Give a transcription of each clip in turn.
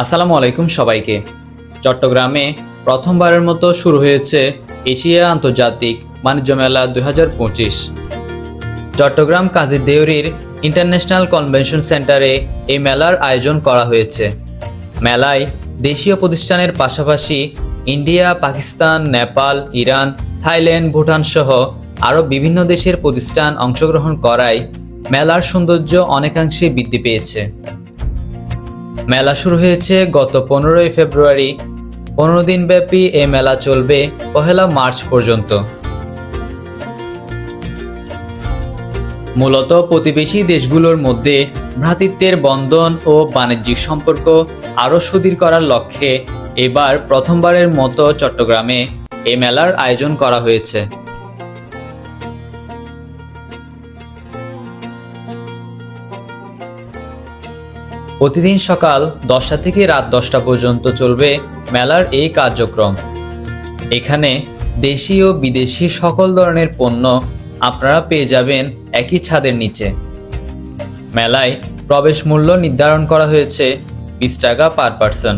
আসসালামু আলাইকুম সবাইকে। চট্টগ্রামে প্রথমবারের মতো শুরু হয়েছে এশিয়া আন্তর্জাতিক বাণিজ্য মেলা দুই হাজার পঁচিশ। চট্টগ্রাম কাজী দেউরির ইন্টারন্যাশনাল কনভেনশন সেন্টারে এই মেলার আয়োজন করা হয়েছে। মেলায় দেশীয় প্রতিষ্ঠানের পাশাপাশি India, Pakistan, Nepal, Iran, Thailand, Bhutan সহ আরও বিভিন্ন দেশের প্রতিষ্ঠান অংশগ্রহণ করায় মেলার সৌন্দর্য অনেকাংশে বৃদ্ধি পেয়েছে। মেলা শুরু হয়েছে গত পনেরোই ফেব্রুয়ারি। পনেরো দিন ব্যাপী এ মেলা চলবে পহেলা মার্চ পর্যন্ত। মূলত প্রতিবেশী দেশগুলোর মধ্যে ভ্রাতৃত্বের বন্ধন ও বাণিজ্যিক সম্পর্ক আরও সুদীর করার লক্ষ্যে এবার প্রথমবারের মতো চট্টগ্রামে এ মেলার আয়োজন করা হয়েছে। প্রতিদিন সকাল দশটা থেকে রাত দশটা পর্যন্ত চলবে মেলার এই কার্যক্রম। এখানে দেশি ও বিদেশি সকল ধরনের পণ্য আপনারা পেয়ে যাবেন একই ছাদের নিচে। মেলায় প্রবেশ মূল্য নির্ধারণ করা হয়েছে বিশ টাকা পার পার্সন।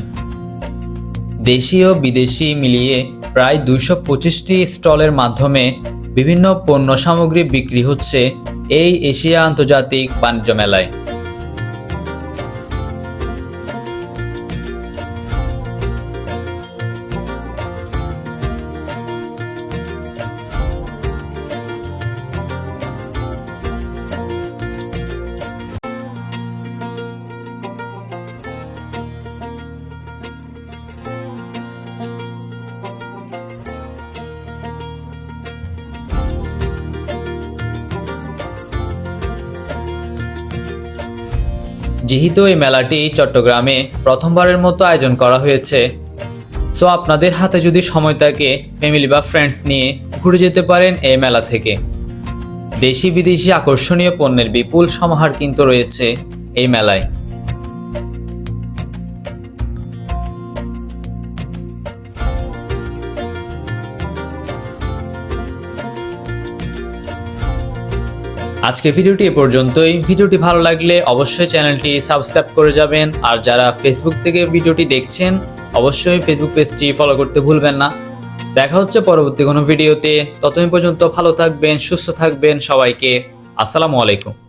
দেশি ও বিদেশি মিলিয়ে প্রায় দুইশো পঁচিশটি স্টলের মাধ্যমে বিভিন্ন পণ্য সামগ্রী বিক্রি হচ্ছে এই এশিয়া আন্তর্জাতিক বাণিজ্য মেলায়। যেহেতু এই মেলাটি চট্টগ্রামে প্রথমবারের মতো আয়োজন করা হয়েছে। সো আপনাদের হাতে যদি সময় থাকে ফ্যামিলি বা ফ্রেন্ডস নিয়ে ঘুরে যেতে পারেন এই মেলা থেকে। দেশি বিদেশি আকর্ষণীয় পণ্যের বিপুল সমাহার কিন্তু রয়েছে এই মেলায়। আজকে ভিডিওটি এ পর্যন্তই। ভিডিওটি ভালো লাগলে অবশ্যই চ্যানেলটি সাবস্ক্রাইব করে যাবেন। আর যারা ফেসবুক থেকে ভিডিওটি দেখছেন, অবশ্যই ফেসবুক পেজটি ফলো করতে ভুলবেন না। দেখা হচ্ছে পরবর্তী কোনো ভিডিওতে। ততদিন পর্যন্ত ভালো থাকবেন, সুস্থ থাকবেন সবাইকে। আসসালামু আলাইকুম।